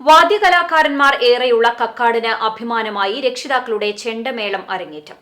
വാദ്യകലാകാരന്മാർ ഏറെയുള്ള കക്കാടിന് അഭിമാനമായി രക്ഷിതാക്കളുടെ ചെണ്ടമേളം അരങ്ങേറ്റം.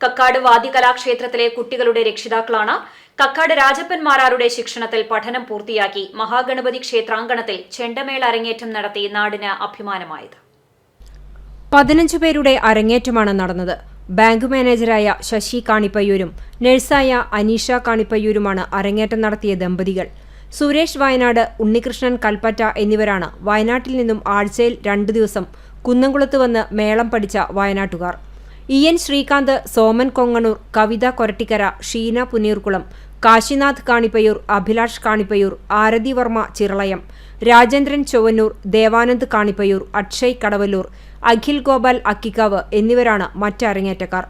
കക്കാട് വാദ്യകലാക്ഷേത്രത്തിലെ കുട്ടികളുടെ രക്ഷിതാക്കളാണ് കക്കാട് രാജപ്പൻമാരാരുടെ ശിക്ഷണത്തിൽ പഠനം പൂർത്തിയാക്കി മഹാഗണപതി ക്ഷേത്രാങ്കണത്തിൽ ചെണ്ടമേള അരങ്ങേറ്റം നടത്തി നാടിന് അഭിമാനമായത്. പതിനഞ്ചു പേരുടെ അരങ്ങേറ്റമാണ് നടന്നത്. ബാങ്ക് മാനേജരായ ശശി കാണിപ്പയ്യൂരും നഴ്സായ അനീഷ കാണിപ്പയ്യൂരുമാണ് അരങ്ങേറ്റം നടത്തിയ ദമ്പതികൾ. സുരേഷ് വയനാട് ഉണ്ണികൃഷ്ണൻ കൽപ്പറ്റ എന്നിവരാണ് വയനാട്ടിൽ നിന്നും ആഴ്ചയിൽ രണ്ടു ദിവസം കുന്നംകുളത്ത് വന്ന് മേളം പഠിച്ച വയനാട്ടുകാർ. ഇ. എൻ. ശ്രീകാന്ത് സോമൻ കൊങ്ങണൂർ കവിത കൊരട്ടിക്കര ഷീന പുനീർകുളം കാശിനാഥ് കാണിപ്പയൂർ അഭിലാഷ് കാണിപ്പയൂർ ആരതി വർമ്മ ചിറളയം രാജേന്ദ്രൻ ചൊവ്വന്നൂർ ദേവാനന്ദ് കാണിപ്പയൂർ അക്ഷയ് കടവല്ലൂർ അഖിൽ ഗോപാൽ അക്കിക്കാവ് എന്നിവരാണ് മറ്റരങ്ങേറ്റക്കാർ.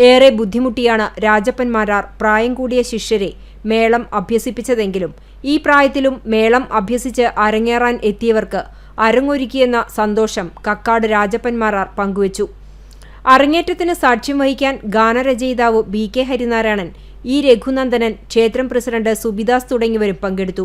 ഏറെ ബുദ്ധിമുട്ടിയാണ് രാജപ്പൻമാരാർ പ്രായം കൂടിയ ശിഷ്യരെ മേളം അഭ്യസിപ്പിച്ചതെങ്കിലും ഈ പ്രായത്തിലും മേളം അഭ്യസിച്ച് അരങ്ങേറാൻ എത്തിയവർക്ക് അരങ്ങൊരുക്കിയെന്ന സന്തോഷം കക്കാട് രാജപ്പന്മാരാർ പങ്കുവച്ചു. അരങ്ങേറ്റത്തിന് സാക്ഷ്യം വഹിക്കാൻ ഗാനരചയിതാവ് B K Harinarayanan E Raghunandanan ക്ഷേത്രം പ്രസിഡന്റ് സുബിദാസ് തുടങ്ങിയവരും പങ്കെടുത്തു.